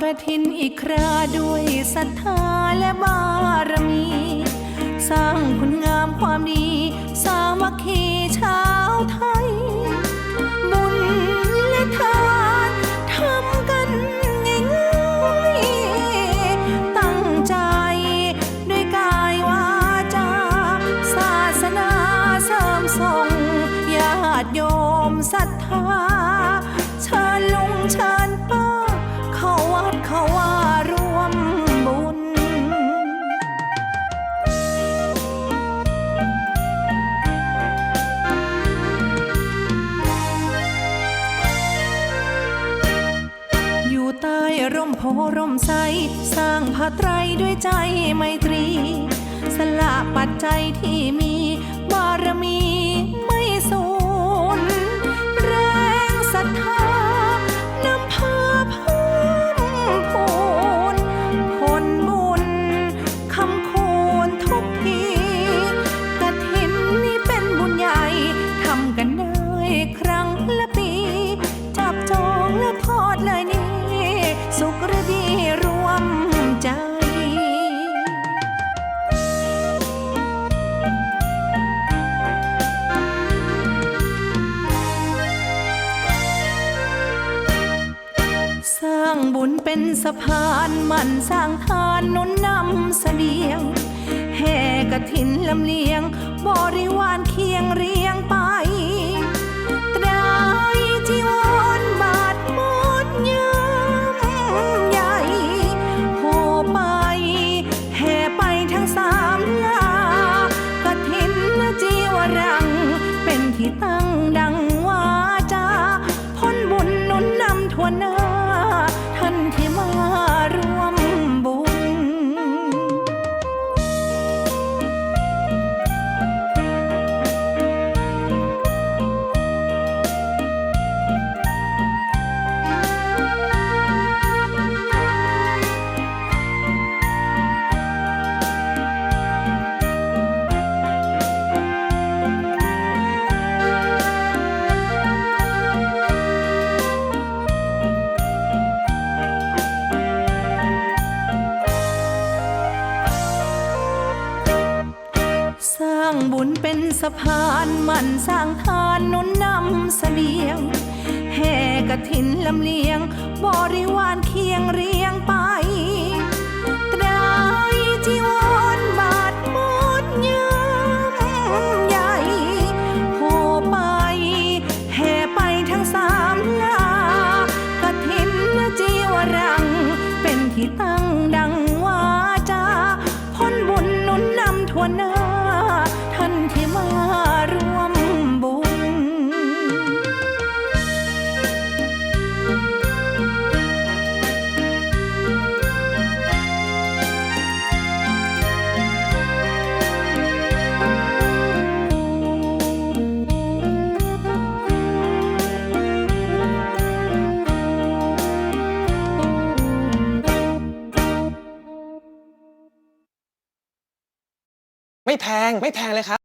กระถินอีกคราด้วยศรัทธาและบารมี สร้างคุณงามความดี สามัคคี เขาว่ารวมบุญ อยู่ใต้ร่มโพร่มใส สร้างผ้าไตรด้วยใจไมตรี สละปัจจัยที่มีบารมี บุญเป็นสะพานมันสร้างทานนุนนำเสบียงแห่กระถินลำเลียง บริวารเคียงเรียงไปางบุญเป็นสะพานมันสร้างทานนุนนำเสบียง แห่กระถินลำเลียง บริวารเคียงเรียงไปตรายจีวร ไม่แพงไม่แพงเลยครับ